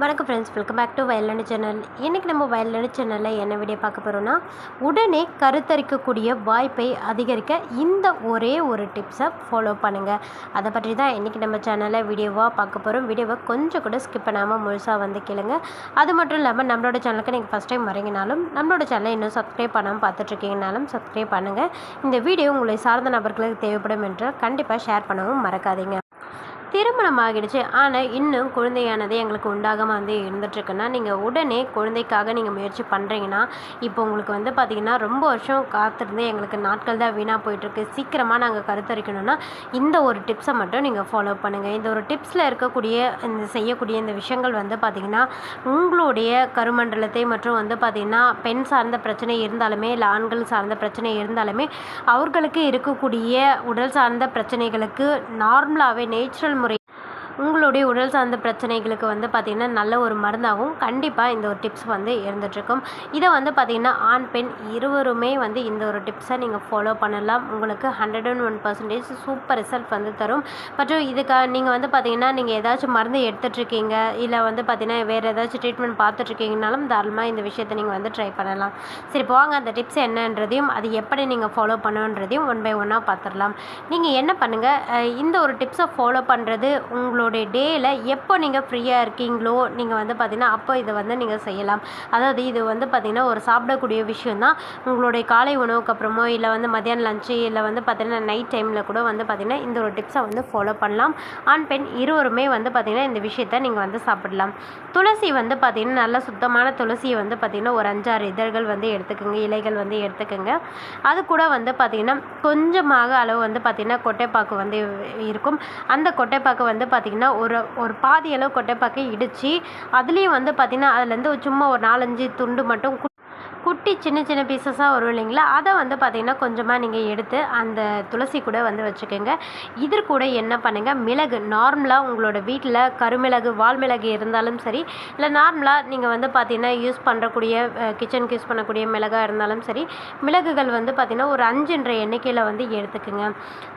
வணக்கம் friends welcome back to வயலனு channel இன்றைக்கி நம்ம வயலனு சேனலில் என்ன வீடியோ பார்க்க போகிறோன்னா உடனே கருத்தரிக்கக்கூடிய வாய்ப்பை அதிகரிக்க இந்த ஒரே ஒரு டிப்ஸை ஃபாலோ பண்ணுங்கள் அதை பற்றி தான் இன்றைக்கி நம்ம சேனலில் வீடியோவாக பார்க்க போகிறோம் வீடியோவை கொஞ்சம் கூட ஸ்கிப் பண்ணாமல் முழுசாக வந்து கேளுங்க. அது மட்டும் இல்லாமல் நம்மளோட சேனலுக்கு நீங்கள் ஃபஸ்ட் டைம் வரீங்கனாலும் நம்மளோட சேனலை இன்னும் சப்ஸ்கிரைப் பண்ணாமல் பார்த்துட்ருக்கீங்கனாலும் சப்ஸ்கிரைப் பண்ணுங்கள் இந்த வீடியோ உங்களை சார்ந்த நபர்களுக்கு தேவைப்படும் என்று கண்டிப்பாக ஷேர் பண்ணவும் மறக்காதீங்க. திருமணம் ஆகிடுச்சு ஆனால் இன்னும் குழந்தையானது எங்களுக்கு உண்டாகாமல் வந்து இருந்துகிட்ருக்குன்னா நீங்கள் உடனே குழந்தைக்காக நீங்கள் முயற்சி பண்ணுறீங்கன்னா இப்போ உங்களுக்கு வந்து பார்த்திங்கன்னா ரொம்ப வருஷம் காத்திருந்து எங்களுக்கு நாட்கள் தான் வீணாக போயிட்டுருக்கு. சீக்கிரமாக நாங்கள் கருத்தரிக்கணும்னா இந்த ஒரு டிப்ஸை மட்டும் நீங்கள் ஃபாலோ பண்ணுங்கள் இந்த ஒரு டிப்ஸில் இருக்கக்கூடிய இந்த செய்யக்கூடிய இந்த விஷயங்கள் வந்து பார்த்திங்கன்னா உங்களுடைய கருமண்டலத்தை மற்றும் வந்து பார்த்திங்கன்னா பெண் சார்ந்த பிரச்சனை இருந்தாலுமே இல்லை ஆண்கள் சார்ந்த பிரச்சனை இருந்தாலுமே அவர்களுக்கு இருக்கக்கூடிய உடல் சார்ந்த பிரச்சனைகளுக்கு நார்மலாகவே நேச்சுரல் உங்களுடைய உடல் சார்ந்த பிரச்சனைகளுக்கு வந்து பார்த்திங்கன்னா நல்ல ஒரு மருந்தாகவும் கண்டிப்பாக இந்த ஒரு டிப்ஸ் வந்து இருந்துகிட்ருக்கும் இதை வந்து பார்த்திங்கன்னா ஆண் பெண் இருவருமே வந்து இந்த ஒரு டிப்ஸை நீங்கள் ஃபாலோ பண்ணலாம். உங்களுக்கு hundred and one percentage super result வந்து தரும். மற்றும் இதுக்காக நீங்கள் வந்து பார்த்திங்கன்னா நீங்கள் ஏதாச்சும் மருந்து எடுத்துகிட்ருக்கீங்க இல்லை வந்து பார்த்திங்கன்னா வேறு ஏதாச்சும் ட்ரீட்மெண்ட் பார்த்துட்ருக்கீங்கனாலும் தாராளமாக இந்த விஷயத்தை நீங்கள் வந்து ட்ரை பண்ணலாம். சரி போங்க. வாங்க அந்த டிப்ஸ் என்னன்றதையும் அது எப்படி நீங்கள் ஃபாலோ பண்ணுன்றதையும் ஒன் பை ஒன்னாக பார்த்துடலாம். நீங்கள் என்ன பண்ணுங்கள் இந்த ஒரு டிப்ஸை ஃபாலோ பண்ணுறது உங்களோட உங்களுடைய டேயில் எப்போ நீங்கள் ஃப்ரீயாக இருக்கீங்களோ நீங்கள் வந்து பார்த்திங்கன்னா அப்போ இதை வந்து நீங்கள் செய்யலாம் அதாவது இது வந்து பார்த்திங்கன்னா ஒரு சாப்பிடக்கூடிய விஷயந்தான் உங்களுடைய காலை உணவுக்கு அப்புறமோ இல்லை வந்து மதியானம் லஞ்சு இல்லை வந்து பார்த்திங்கன்னா நைட் டைமில் கூட வந்து பார்த்திங்கன்னா இந்த ஒரு டிப்ஸை வந்து ஃபாலோ பண்ணலாம் ஆண் பெண் இருவருமே வந்து பார்த்திங்கன்னா இந்த விஷயத்தை நீங்கள் வந்து சாப்பிடலாம் துளசி வந்து பார்த்திங்கன்னா நல்ல சுத்தமான துளசியை வந்து பார்த்திங்கன்னா ஒரு அஞ்சாறு இதழ்கள் வந்து எடுத்துக்கோங்க இலைகள் வந்து எடுத்துக்கோங்க அது கூட வந்து பார்த்திங்கன்னா கொஞ்சமாக அளவு வந்து பார்த்திங்கன்னா கொட்டைப்பாக்கு வந்து இருக்கும் அந்த கொட்டைப்பாக்கு வந்து பார்த்திங்கன்னா ஒரு ஒரு பாதி அளவு கொட்டைப்பாக்கை இடித்து அதுலேயும் வந்து பார்த்திங்கன்னா அதுலேருந்து சும்மா ஒரு நாலஞ்சு துண்டு மட்டும் குட்டி சின்ன சின்ன பீசஸாக வரும் இல்லைங்களா? அதை வந்து பார்த்திங்கன்னா கொஞ்சமாக நீங்கள் எடுத்து அந்த துளசி கூட வந்து வச்சுக்கோங்க. இது கூட என்ன பண்ணுங்கள் மிளகு. நார்மலாக உங்களோட வீட்டில் கருமிளகு வால்மிளகு இருந்தாலும் சரி இல்லை நார்மலாக நீங்கள் வந்து பார்த்திங்கன்னா யூஸ் பண்ணுறக்கூடிய கிச்சனுக்கு யூஸ் பண்ணக்கூடிய மிளகாக இருந்தாலும் சரி மிளகுகள் வந்து பார்த்திங்கன்னா ஒரு அஞ்சுன்ற எண்ணிக்கையில் வந்து எடுத்துக்கோங்க.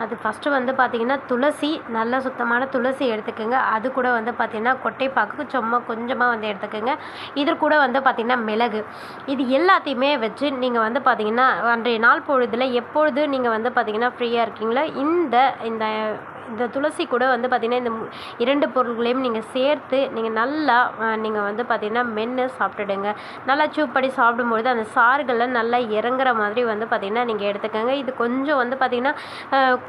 அது ஃபஸ்ட்டு வந்து பார்த்திங்கன்னா துளசி நல்ல சுத்தமான துளசி எடுத்துக்கோங்க. அது கூட வந்து பார்த்திங்கன்னா கொட்டைப்பாக்கு சும்மா கொஞ்சமாக வந்து எடுத்துக்கோங்க. இது கூட வந்து பார்த்திங்கன்னா மிளகு. இது எல்லா எல்லாத்தையுமே வச்சு நீங்கள் வந்து பார்த்தீங்கன்னா அன்றைய நாள் பொழுதில் எப்பொழுது நீங்கள் வந்து பார்த்தீங்கன்னா ஃப்ரீயாக இருக்கீங்களோ இந்த இந்த இந்த துளசி கூட வந்து பார்த்திங்கன்னா இந்த இரண்டு பொருட்களையும் நீங்கள் சேர்த்து நீங்கள் நல்லா நீங்கள் வந்து பார்த்திங்கன்னா மென்று சாப்பிட்டுடுங்க. நல்லா சூப்படி சாப்பிடும்பொழுது அந்த சாறுகளில் நல்லா இறங்குற மாதிரி வந்து பார்த்திங்கன்னா நீங்கள் எடுத்துக்கோங்க. இது கொஞ்சம் வந்து பார்த்திங்கன்னா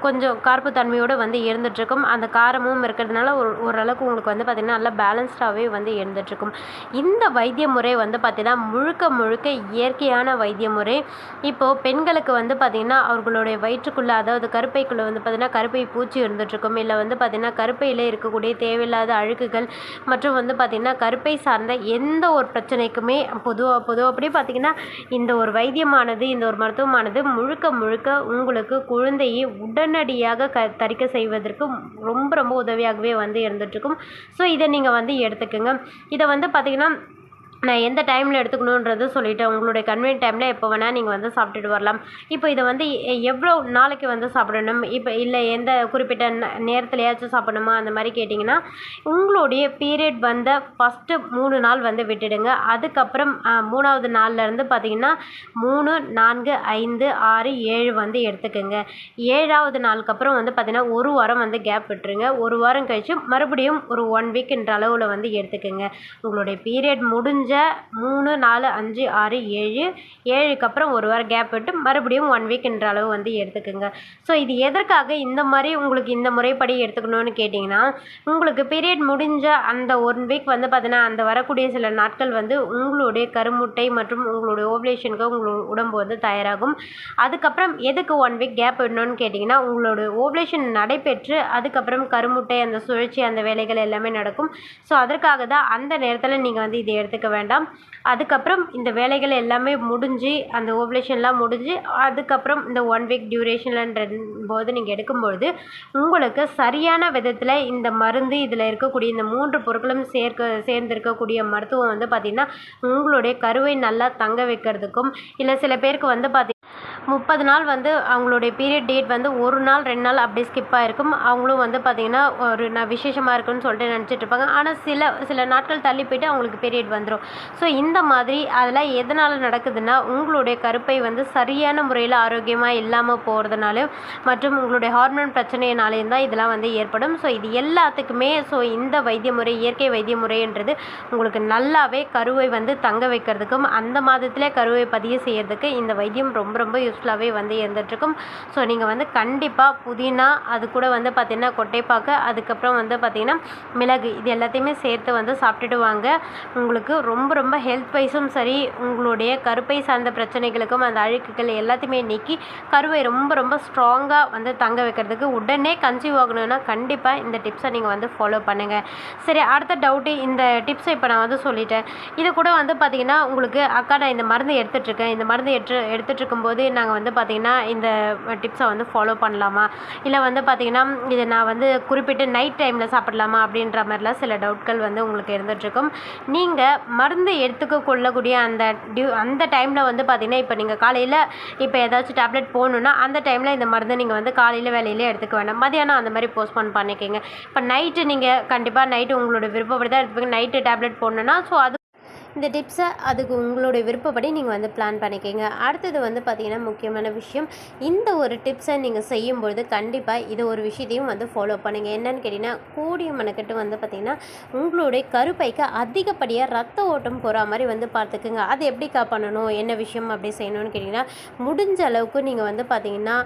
கொஞ்சம் கார்ப்பு தன்மையோடு வந்து இருந்துகிட்ருக்கும் அந்த காரமும் இருக்கிறதுனால ஒரு ஓரளவுக்கு உங்களுக்கு வந்து பார்த்திங்கன்னா நல்லா பேலன்ஸ்டாகவே வந்து இருந்துகிட்ருக்கும் இந்த வைத்திய முறை வந்து பார்த்திங்கன்னா முழுக்க முழுக்க இயற்கையான வைத்திய முறை. இப்போது பெண்களுக்கு வந்து பார்த்திங்கன்னா அவர்களுடைய வயிற்றுக்குள்ளே அதாவது கருப்பைக்குள்ளே வந்து பார்த்திங்கன்னா கருப்பை பூச்சி இருந்து இருக்கும் இல்லை வந்து பார்த்திங்கன்னா கருப்பையில் இருக்கக்கூடிய தேவையில்லாத அழுக்குகள் மற்றும் வந்து பார்த்திங்கன்னா கருப்பை சார்ந்த எந்த ஒரு பிரச்சனைக்குமே பொதுவாக பொதுவாக அப்படியே பார்த்திங்கன்னா இந்த ஒரு வைத்தியமானது இந்த ஒரு மருத்துவமானது முழுக்க முழுக்க உங்களுக்கு குழந்தையை உடனடியாக க தரிக்க செய்வதற்கு ரொம்ப ரொம்ப உதவியாகவே வந்து இருந்துகிட்ருக்கும் ஸோ இதை நீங்கள் வந்து எடுத்துக்கோங்க. இதை வந்து பார்த்திங்கன்னா நான் எந்த டைமில் எடுத்துக்கணுன்றது சொல்லிவிட்டேன் உங்களுடைய கன்வீனியன்ட் டைமில் எப்போ வேணால் நீங்கள் வந்து சாப்பிட்டுட்டு வரலாம். இப்போ இதை வந்து எவ்வளோ நாளைக்கு வந்து சாப்பிடணும்? இப்போ இல்லை எந்த குறிப்பிட்ட நேரத்துலையாச்சும் சாப்பிடணுமா? அந்த மாதிரி கேட்டிங்கன்னா உங்களுடைய பீரியட் வந்த ஃபஸ்ட்டு மூணு நாள் வந்து விட்டுடுங்க. அதுக்கப்புறம் மூணாவது நாள்லேருந்து பார்த்திங்கன்னா மூணு நான்கு ஐந்து ஆறு ஏழு வந்து எடுத்துக்கோங்க. ஏழாவது நாளுக்கு அப்புறம் வந்து பார்த்திங்கன்னா ஒரு வாரம் வந்து கேப் விட்டுருங்க. ஒரு வாரம் கழித்து மறுபடியும் ஒரு ஒன் வீக்ன்ற அளவில் வந்து எடுத்துக்கோங்க. உங்களுடைய பீரியட் முடிஞ்ச மூணு நாலு அஞ்சு ஆறு ஏழு. ஏழுக்கு அப்புறம் ஒரு வாரம் கேப் விட்டு மறுபடியும் ஒன் வீக்ன்ற அளவு வந்து எடுத்துக்கோங்க. ஸோ இது எதற்காக இந்த மாதிரி உங்களுக்கு இந்த முறைப்படி எடுத்துக்கணும்னு கேட்டிங்கன்னா உங்களுக்கு பீரியட் முடிஞ்ச அந்த ஒன் வீக் வந்து பார்த்தீங்கன்னா அந்த வரக்கூடிய சில நாட்கள் வந்து உங்களுடைய கருமுட்டை மற்றும் உங்களுடைய ஓவலேஷனுக்கு உங்களோட உடம்பு வந்து தயாராகும். அதுக்கப்புறம் எதுக்கு ஒன் வீக் கேப் விடணும்னு கேட்டிங்கன்னா உங்களோட ஓவலேஷன் நடைபெற்று அதுக்கப்புறம் கருமுட்டை அந்த சுழற்சி அந்த வேலைகள் எல்லாமே நடக்கும். ஸோ அதற்காக தான் அந்த நேரத்தில் நீங்கள் வந்து இதை எடுத்துக்க வேண்டாம் அதுக்கப்புறம் இந்த வேலைகள் எல்லாமே முடிஞ்சு அந்த ஓவலேஷன்லாம் முடிஞ்சு அதுக்கப்புறம் இந்த ஒன் வீக் டியூரேஷன்லன்ற போது நீங்கள் எடுக்கும்பொழுது உங்களுக்கு சரியான விதத்தில் இந்த மருந்து இதில் இருக்கக்கூடிய இந்த மூன்று பொருட்களும் சேர்க்க சேர்ந்திருக்கக்கூடிய மருத்துவம் வந்து பார்த்திங்கன்னா உங்களுடைய கருவை நல்லா தங்க வைக்கிறதுக்கும் இல்லை சில பேருக்கு வந்து பார்த்திங்கன்னா முப்பது நாள் வந்து அவங்களுடைய பீரியட் டேட் வந்து ஒரு நாள் ரெண்டு நாள் அப்படி ஸ்கிப் ஆகிருக்கும் அவங்களும் வந்து பார்த்திங்கன்னா ஒரு நான் விசேஷமாக இருக்குன்னு சொல்லிட்டு நினச்சிட்டு இருப்பாங்க. ஆனால் சில சில நாட்கள் தள்ளி போயிட்டு அவங்களுக்கு பீரியட் வந்துடும் ஸோ இந்த மாதிரி அதெல்லாம் எதனால் நடக்குதுன்னா உங்களுடைய கருப்பை வந்து சரியான முறையில் ஆரோக்கியமாக இல்லாமல் போகிறதுனாலும் மற்றும் உங்களுடைய ஹார்மோன் பிரச்சனையினாலேயும் தான் இதெல்லாம் வந்து ஏற்படும். ஸோ இது எல்லாத்துக்குமே ஸோ இந்த வைத்திய முறை இயற்கை வைத்திய முறைன்றது உங்களுக்கு நல்லாவே கருவை வந்து தங்க வைக்கிறதுக்கும் அந்த மாதத்திலே கருவை பதிவு செய்கிறதுக்கு இந்த வைத்தியம் ரொம்ப ரொம்ப யூஸ் யூஸ்ஃபுல்லாகவே வந்து இருந்துகிட்ருக்கும். ஸோ நீங்கள் வந்து கண்டிப்பாக புதினா அது கூட வந்து பார்த்திங்கன்னா கொட்டைப்பாக்கு அதுக்கப்புறம் வந்து பார்த்திங்கன்னா மிளகு இது எல்லாத்தையுமே சேர்த்து வந்து சாப்பிட்டுட்டு வாங்க. உங்களுக்கு ரொம்ப ரொம்ப ஹெல்த் வைஸும் சரி உங்களுடைய கருப்பை சார்ந்த பிரச்சனைகளுக்கும் அந்த அழுக்குகள் எல்லாத்தையுமே நீக்கி கருவை ரொம்ப ரொம்ப ஸ்ட்ராங்காக வந்து தங்க வைக்கிறதுக்கு உடனே கன்சீவ் ஆகணும்னா கண்டிப்பாக இந்த டிப்ஸை நீங்கள் வந்து ஃபாலோ பண்ணுங்கள் சரி அடுத்த டவுட்டு இந்த டிப்ஸை இப்போ நான் வந்து சொல்லிட்டேன். இது கூட வந்து பார்த்திங்கன்னா உங்களுக்கு அக்கா நான் இந்த மருந்து எடுத்துகிட்ருக்கேன். இந்த மருந்து எடுத்து எடுத்துகிட்டு இருக்கும்போது நாங்கள் வந்து பார்த்திங்கன்னா இந்த டிப்ஸை வந்து ஃபாலோ பண்ணலாமா? இல்லை வந்து பார்த்திங்கன்னா இதை நான் வந்து குறிப்பிட்டு நைட் டைமில் சாப்பிடலாமா? அப்படின்ற மாதிரிலாம் சில டவுட்கள் வந்து உங்களுக்கு இருந்துகிட்ருக்கும் நீங்கள் மருந்து எடுத்துக்க கொள்ளக்கூடிய அந்த டியூ அந்த டைமில் வந்து பார்த்திங்கன்னா இப்போ நீங்கள் காலையில் இப்போ ஏதாச்சும் டேப்லெட் போகணுன்னா அந்த டைமில் இந்த மருந்து நீங்கள் வந்து காலையில் வேலையிலே எடுத்துக்க வேண்டாம். மதியானம் அந்த மாதிரி போஸ்ட்போன் பண்ணிக்கோங்க. இப்போ நைட்டு நீங்கள் கண்டிப்பாக நைட்டு உங்களோட விருப்பப்படி தான் எடுத்துப்பீங்க. நைட்டு டேப்லெட் போடணுன்னா ஸோ அது இந்த டிப்ஸை அதுக்கு உங்களுடைய விருப்பப்படி நீங்கள் வந்து பிளான் பண்ணிக்கோங்க. அடுத்தது வந்து பார்த்திங்கன்னா முக்கியமான விஷயம் இந்த ஒரு டிப்ஸை நீங்கள் செய்யும்பொழுது கண்டிப்பாக இது ஒரு விஷயத்தையும் வந்து ஃபாலோ பண்ணுங்கள் என்னன்னு கேட்டிங்கன்னா கூடிய மனக்கட்டு வந்து பார்த்திங்கன்னா உங்களுடைய கருப்பைக்கு அதிகப்படியாக ரத்த ஓட்டம் போகிற மாதிரி வந்து பார்த்துக்குங்க அது எப்படிக்கா பண்ணணும் என்ன விஷயம் அப்படி செய்யணும்னு கேட்டிங்கன்னா முடிஞ்ச அளவுக்கு நீங்கள் வந்து பார்த்திங்கன்னா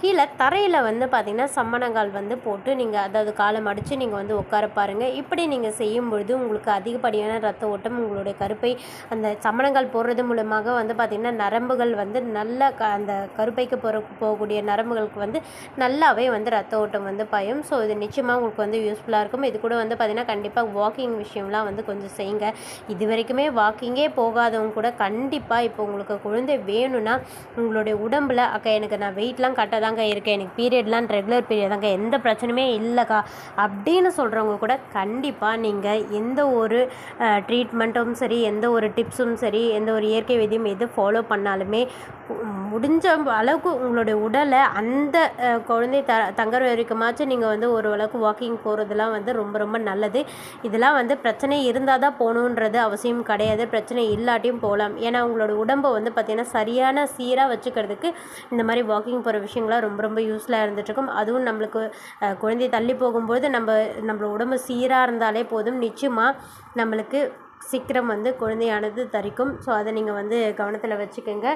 கீழே தரையில் வந்து பார்த்திங்கன்னா சம்மணங்கால் வந்து போட்டு நீங்கள் அதாவது காலம் அடித்து நீங்கள் வந்து உட்கார பாருங்கள் இப்படி நீங்கள் செய்யும்பொழுது உங்களுக்கு அதிகப்படியான ரத்த ஓட்டம் உங்களுடைய கருப்பை அந்த சமணங்கள் போடுறது மூலமாக வந்து பார்த்திங்கன்னா நரம்புகள் வந்து நல்ல க அந்த கருப்பைக்கு போகிற போகக்கூடிய நரம்புகளுக்கு வந்து நல்லாவே வந்து ரத்த ஓட்டம் வந்து பாயும். ஸோ இது நிச்சயமாக உங்களுக்கு வந்து யூஸ்ஃபுல்லாக இருக்கும். இது கூட வந்து பார்த்திங்கன்னா கண்டிப்பாக வாக்கிங் விஷயம்லாம் வந்து கொஞ்சம் செய்யுங்க. இது வரைக்குமே வாக்கிங்கே போகாதவங்க கூட கண்டிப்பாக இப்போ உங்களுக்கு குழந்தை வேணும்னா உங்களுடைய உடம்புல அக்கா எனக்கு நான் வெயிட்லாம் கட்டதாங்க இருக்கேன். எனக்கு பீரியட்லாம் ரெகுலர் பீரியட் தாங்க. எந்த பிரச்சனையுமே இல்லைக்கா. அப்படின்னு சொல்கிறவங்க கூட கண்டிப்பாக நீங்கள் எந்த ஒரு ட்ரீட்மெண்ட்டும் சரி எந்த ஒரு டிப்ஸும் சரி எந்த ஒரு இயற்கை வைத்தியம் எது ஃபாலோ பண்ணாலுமே முடிஞ்ச அளவுக்கு உங்களுடைய உடலை அந்த குழந்தை த தங்குற வரைக்குமாச்சும் நீங்கள் வந்து ஓரளவுக்கு வாக்கிங் போகிறதுலாம் வந்து ரொம்ப ரொம்ப நல்லது. இதெல்லாம் வந்து பிரச்சனை இருந்தால் தான் போகணுன்றது அவசியம் கிடையாது. பிரச்சனை இல்லாட்டியும் போகலாம். ஏன்னா உங்களோட உடம்பை வந்து பார்த்திங்கன்னா சரியான சீராக வச்சுக்கிறதுக்கு இந்த மாதிரி வாக்கிங் போகிற விஷயங்கள்லாம் ரொம்ப ரொம்ப யூஸ்ஃபுல்லாக இருந்துகிட்ருக்கும். அதுவும் நம்மளுக்கு குழந்தை தள்ளி போகும்போது நம்ம நம்மளோட உடம்பு சீராக இருந்தாலே போதும். நிச்சயமாக நம்மளுக்கு சீக்கிரம் வந்து குழந்தையானது தரிக்கும். ஸோ அதை நீங்கள் வந்து கவனத்தில் வச்சுக்கோங்க.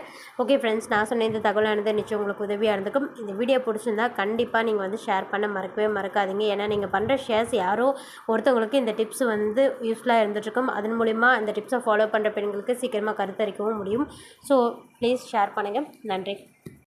ஓகே ஃப்ரெண்ட்ஸ் நான் சொன்ன இந்த தகவலானது நிச்சயம் உங்களுக்கு உதவியாக இருந்திருக்கும். இந்த வீடியோ பிடிச்சிருந்தா கண்டிப்பாக நீங்கள் வந்து ஷேர் பண்ண மறக்கவே மறக்காதீங்க. ஏன்னா நீங்கள் பண்ணுற ஷேர்ஸ் யாரோ ஒருத்தவங்களுக்கு இந்த டிப்ஸ் வந்து யூஸ்ஃபுல்லாக இருந்துகிட்ருக்கும் அதன் மூலிமா இந்த டிப்ஸை ஃபாலோ பண்ணுற பெண்களுக்கு சீக்கிரமாக கருத்தரிக்கவும் முடியும். ஸோ ப்ளீஸ் ஷேர் பண்ணுங்கள் நன்றி.